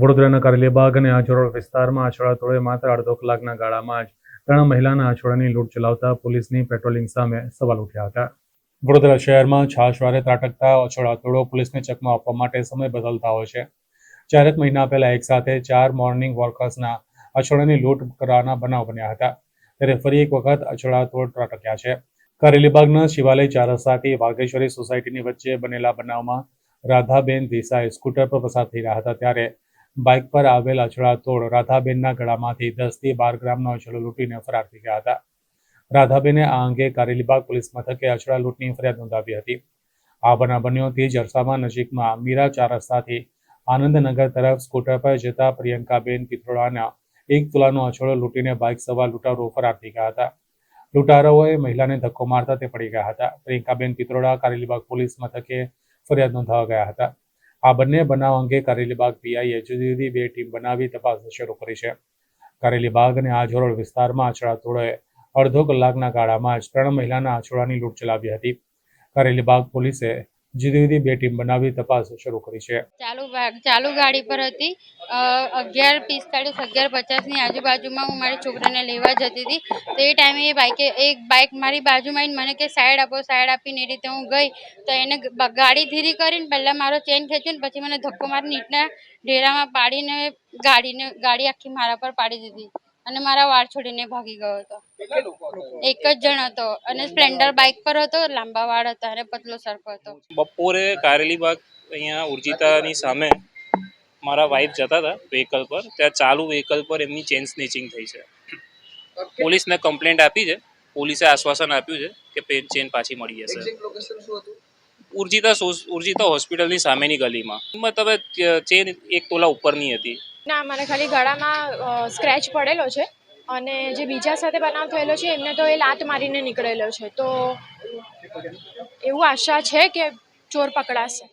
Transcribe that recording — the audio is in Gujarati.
વડોદરાના કારેલીબાગ અને આંચોરોડ વિસ્તારમાં આછોડા માત્ર અડધો કલાકના ગાળામાં જ ત્રણ મહિલાના આછોડાની લૂંટ ચલાવતા પોલીસની પેટ્રોલિંગ સામે સવાલ ઉઠ્યા હતા. વડોદરા શહેરમાં છાશવારે ત્રાટકતા અછોડા તોડો પોલીસને ચકમા આપવા માટે સમય બદલતા હોય છે. ચારેક મહિના પહેલા એક સાથે ચાર મોર્નિંગ વોકર્સના અછોડાની લૂંટ કરવાના બનાવ બન્યા હતા. ત્યારે ફરી એક વખત અછોડા તોડ ત્રાટક્યા છે. કારેલીબાગના શિવાલય ચાર રસ્તાથી વાઘેશ્વરી સોસાયટીની વચ્ચે બનેલા બનાવમાં રાધાબેન દેસાઈ સ્કૂટર પર પસાર થઈ રહ્યા હતા. ત્યારે બાઇક પર આવેલ અછડા તોડ રાધાબેનના ગળામાંથી દસથી બાર ગ્રામનો અછડો લૂંટીને ફરાર થઈ ગયા હતા. રાધાબેને આ અંગે કારેલીબાગ પોલીસ મથકે અછડા લૂંટની ફરિયાદ નોંધાવી હતી. આ બનાવ બન્યો તે નજીકમાં મીરા ચાર રસ્તાથી આનંદનગર તરફ સ્કૂટર પર જતા પ્રિયંકાબેન પિત્રોડાના એક તોલાનો અછડો લૂંટીને બાઇક સવાર લૂંટારો ફરાર થઈ ગયા હતા. લૂંટારોએ મહિલાને ધક્કો મારતા તે પડી ગયા હતા. પ્રિયંકાબેન પિત્રોડા કારેલીબાગ પોલીસ મથકે ફરિયાદ નોંધાવવા ગયા હતા. આ બંને બનાવ અંગે કારેલીબાગ પીઆઈએ જુદી જુદી બે ટીમ બનાવી તપાસ શરૂ કરી છે. કારેલીબાગ અને આજોરોડ વિસ્તારમાં આછડા તોડોએ અડધો કલાકના ગાળામાં જ ત્રણ મહિલાના આછોડાની લૂંટ ચલાવી હતી. કારેલીબાગ પોલીસે જુદી જુદી બે ટીમ બનાવી તપાસ શરૂ કરી છે. ચાલુ ચાલુ ગાડી પર હતી. અગિયાર પિસ્તાળીસ, અગિયાર પચાસની આજુબાજુમાં હું મારી છોકરાને લેવા જતી હતી. તો એ ટાઈમે એ બાઈકે, એક બાઇક મારી બાજુમાં મને કે સાઈડ આપો સાઈડ આપીને એ રીતે હું ગઈ. તો એને ગાડી ધીરી કરીને પહેલાં મારો ચેન ખેંચ્યો ને પછી મને ધક્કો મારી નીટના ઢેરામાં પાડીને ગાડીને, ગાડી આખી મારા પર પાડી દીધી. અને મારા વાળ છોડીને ભાગી ગયો હતો. એક જ જણ હતો અને સ્પ્લેન્ડર બાઇક પર હતો લાંબા વાળ હતા અને પતલો સરખો હતો. બપોરે કારેલીબાગ અહીંયા ઉર્જિતાની સામે મારા વાઇફ જતા હતા વ્હીકલ પર. ત્યાં ચાલુ વ્હીકલ પર એમની ચેન સ્નેચિંગ થઈ છે. પોલીસને કમ્પ્લેન્ટ આપી છે. પોલીસે આશ્વાસન આપ્યું છે કે ચેન પાછી મળી જશે. એક્ઝેક્ટ લોકેશન શું હતું? ઉર્જિતા ઉર્જિતા હોસ્પિટલની સામેની ગલીમાં. મતલબ ચેન એક તોલા ઉપરની હતી. ના, મને ખાલી ગળામાં સ્ક્રેચ પડેલો છે અને જે બીજા સાથે બનાવ થયેલો છે, એમને તો એ લાત મારીને નીકળેલો છે. તો એવું આશા છે કે ચોર પકડાશે.